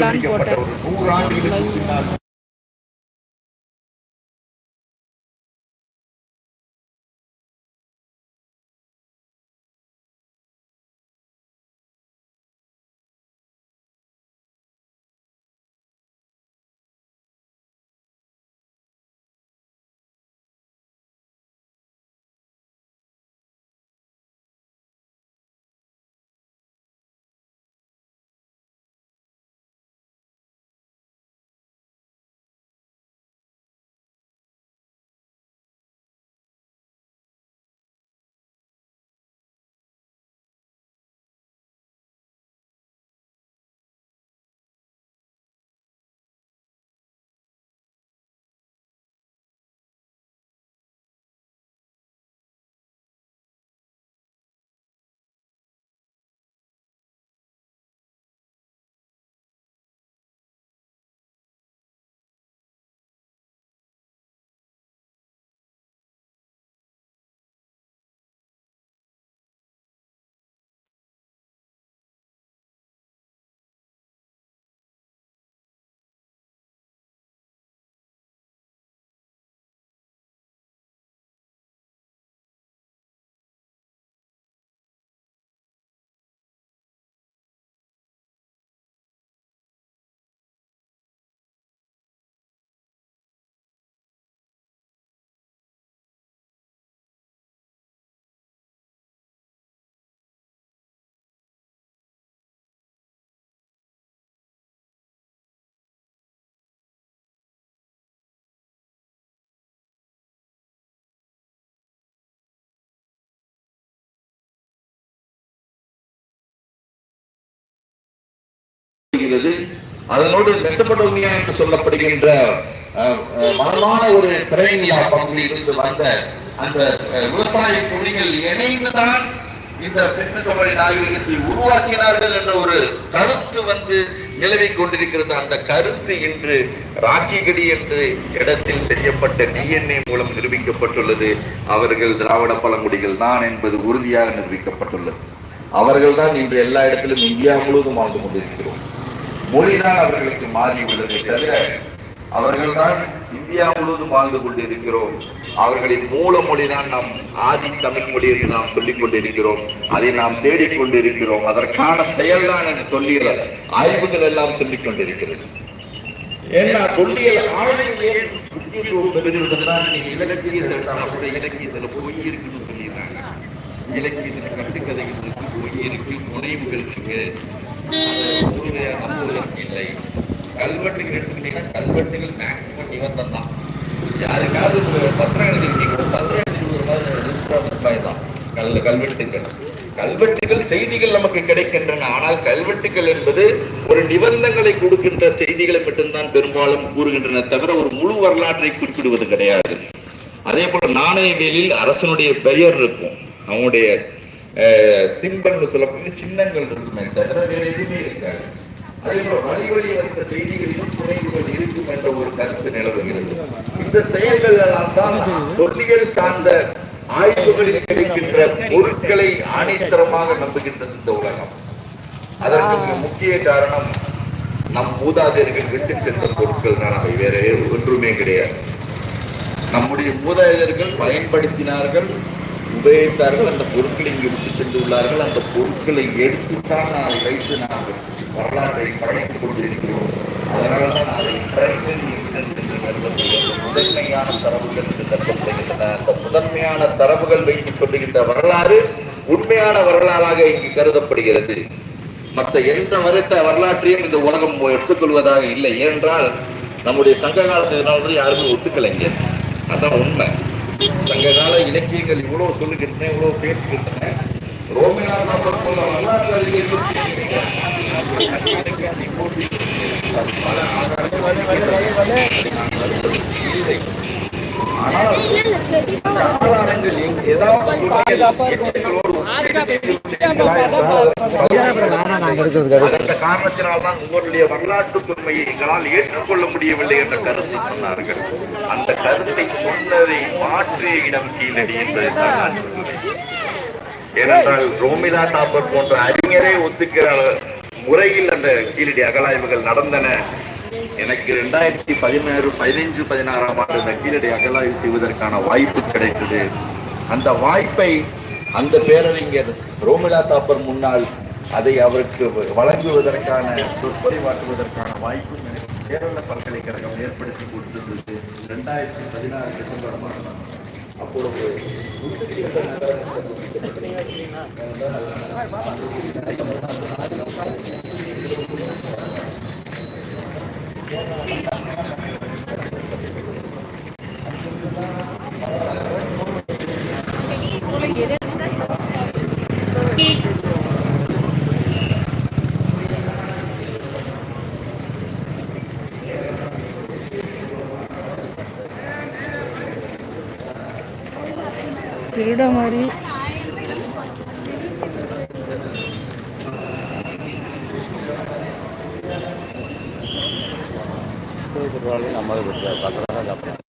போடலான்னு போட்டேன் ஒரு அதனோடு மெசபடோமியா என்று சொல்லப்படுகின்ற அஹ், வளமான ஒரு திரைநிலா பகுதியிலிருந்து வந்த அந்த விவசாய குடிகள் இணைந்துதான் இந்த செத்த சமய நாகரிகத்தை உருவாக்கினார்கள் என்ற ஒரு கருத்து வந்து நிலவி கொண்டிருக்கிறது. அந்த கருத்து இன்று ராக்கிகடி என்ற இடத்தில் செய்யப்பட்ட டிஎன்ஏ மூலம் நிரூபிக்கப்பட்டுள்ளது. அவர்கள் திராவிட பழங்குடிகள் தான் என்பது உறுதியாக நிரூபிக்கப்பட்டுள்ளது. அவர்கள் தான் இன்று எல்லா இடத்திலும் இந்தியா முழுவதும் வாழ்ந்து கொண்டிருக்கிறோம். மொழிதான் அவர்களுக்கு மாறி உள்ளதை தவிர அவர்கள்தான் இந்தியா முழுவதும் வாழ்ந்து கொண்டிருக்கிறோம். அவர்களின் மூல மொழிதான் நாம் ஆதி தமிழ் மொழி என்று நாம் சொல்லிக் கொண்டிருக்கிறோம். அதை நாம் தேடிக் கொண்டிருக்கிறோம். அதற்கான செயல்தான் என தொல்லியல் ஆய்வுகள் எல்லாம் சொல்லிக் கொண்டிருக்கிறது. ஏன்னா தொல்லியல் ஆய்வு ஏன் முக்கியத்துவம் பெறுகிறதுதான் நீங்க இலக்கியத்தை இலக்கியத்துல இருக்குன்னு சொல்லிடுறாங்க. இலக்கியத்தில் கட்டுக்கதைகள் இருக்கு பொய் இருக்கு முனைவுகள் இருக்கு அது முழுமையா நம்புவதற்கு இல்லை. கல்வெட்டுகள் எடுத்துக்கிட்டீங்கன்னா கல்வெட்டுகள் மேக்சிமம் நிபந்தம் தான். யாருக்காவது ஒரு பத்திரம் எழுதிருக்கீங்க ஒரு பத்திரம் எழுதி தான். கல் கல்வெட்டுகள். கல்வெட்டுகள் செய்திகள் நமக்கு கிடைக்கின்றன. ஆனால் கல்வெட்டுகள் என்பது ஒரு நிபந்தங்களை கொடுக்கின்ற செய்திகளை மட்டும்தான் பெரும்பாலும் கூறுகின்றன தவிர ஒரு முழு வரலாற்றை குறிப்பிடுவது கிடையாது. அதே போல நாணயவியலில் அரசனுடைய பெயர் இருக்கும். அவனுடைய சிம்பல்னு சொல்லக்கூடிய சின்னங்கள் இருக்குமே தவிர வேற எதுவுமே இருக்காது. அதே போல வழி வழி வந்த செய்திகளிலும் புனைவுகள் இருக்கும் என்ற ஒரு கருத்து நிலவுகிறது. இந்த செயல்கள் எல்லாம் தான் பொருளியல் சார்ந்த ஆய்வுகளில் கிடைக்கின்ற பொருட்களை ஆணித்தரமாக நம்புகின்றது இந்த உலகம். அதற்கு முக்கிய காரணம் நம் மூதாதையர்கள் விட்டு சென்ற பொருட்கள் தான். அவை வேற ஒன்றுமே கிடையாது. நம்முடைய மூதாதையர்கள் பயன்படுத்தினார்கள் உபயோகித்தார்கள் அந்த பொருட்களை இங்கு விட்டு சென்றுள்ளார்கள். அந்த பொருட்களை எடுத்துத்தான் நான் வைத்து நாங்கள் வரலாற்றை படைத்துக் கொண்டிருக்கிறோம். அதனால தான் அதை முதன்மையான தரவுகள் என்று கருதப்படுகின்றன. அந்த முதன்மையான தரவுகள் வைத்து சொல்லுகின்ற வரலாறு உண்மையான வரலாறாக இங்கு கருதப்படுகிறது. மற்ற எந்த வருத்த வரலாற்றையும் இந்த உலகம் எடுத்துக்கொள்வதாக இல்லை. ஏனென்றால் நம்முடைய சங்க காலத்தினால யாருமே ஒத்துக்கலைங்க அதான் உண்மை. சங்ககால இலக்கியங்கள் இவ்வளவு சொல்லுகின்றன இவ்வளவு பேசுகின்றன. ரோமினார் நாற்பது போல வரலாற்று அறிஞர்கள் காரணத்தினால்தான் உங்களுடைய வரலாற்று பெருமையை எங்களால் ஏற்றுக்கொள்ள முடியவில்லை என்ற கருத்தை சொன்னார்கள் அந்த கருத்தை சொன்னதை மாற்றிய இடம் கீழடி என்பதை தான் நான் ஏனென்றால் ரோமிலா தாப்பர் போன்ற அறிஞரே ஒத்துக்கிற முறையில் அந்த கீழடி அகலாய்வுகள் நடந்தன. எனக்கு ரெண்டாயிரத்தி பதினாறு பதினைஞ்சு பதினாறாம் ஆண்டு நக்கீரடி அகலாய்வு செய்வதற்கான வாய்ப்பு கிடைத்தது. அந்த வாய்ப்பை அந்த பேரறிஞர் ரோமிலா தாப்பர் முன்னால் அதை அவருக்கு வழங்குவதற்கான சொற்பொழிவாற்றுவதற்கான வாய்ப்பும் எனக்கு கேரள பல்கலைக்கழகம் ஏற்படுத்தி கொடுத்திருந்தது ரெண்டாயிரத்தி பதினாறு டிசம்பர் மாதம். அப்பொழுது திருட மாதிரி நம்மளுக்கு பக்கத்தில் தான்